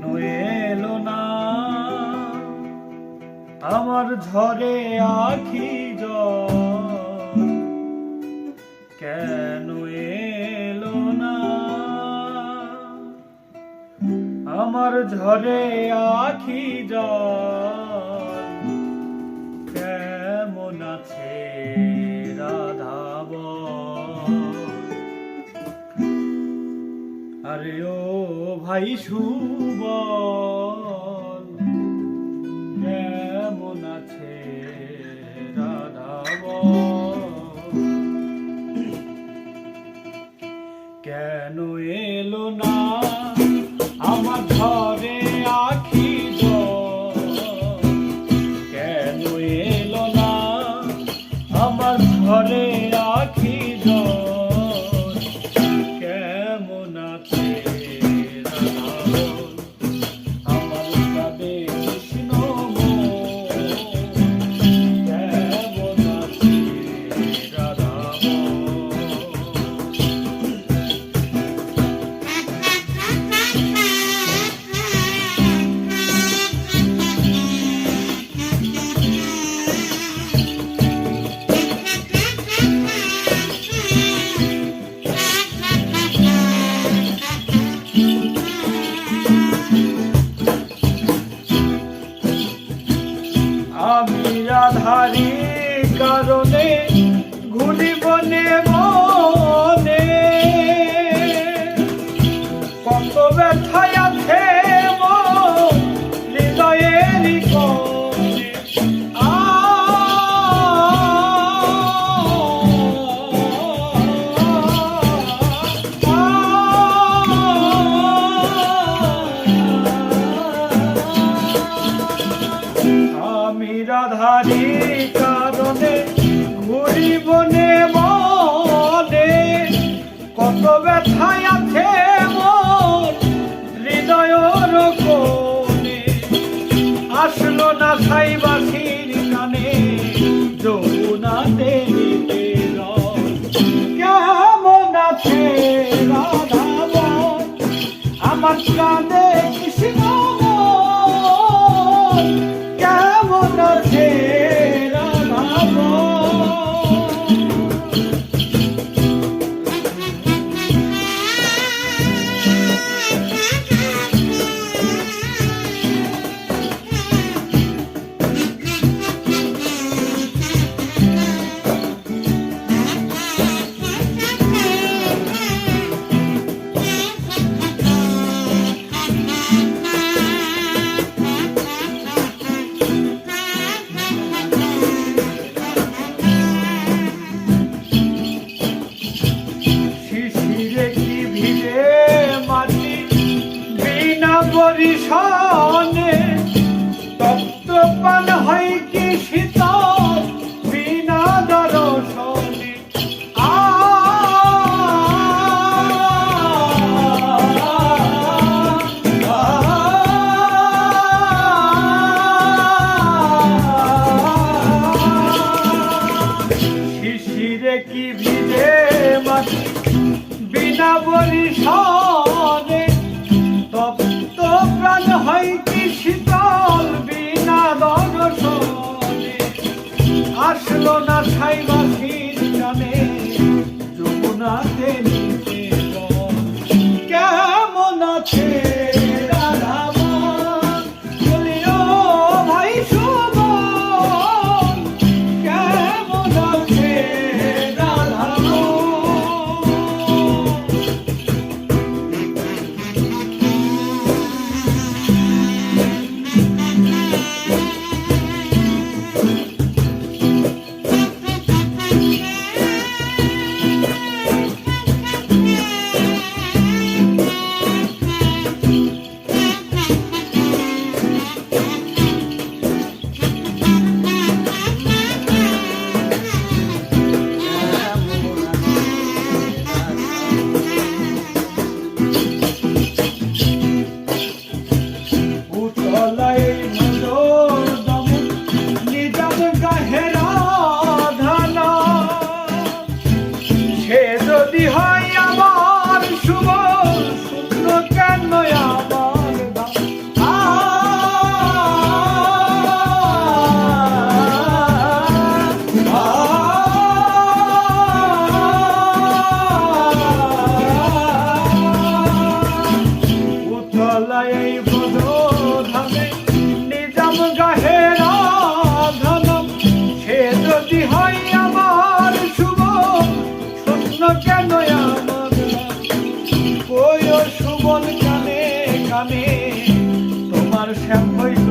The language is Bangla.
কেন এলো না? আমার ঝরে আখি জ কেন এলো না? আমার ঝরে আখি জ কেমন আছে রাধাবল ভাই শুভ আধারি কারণে ঘুরি বনে মন বিষয় বাসির টানে যমুনাতে নামে তোমার শ্যাম হইল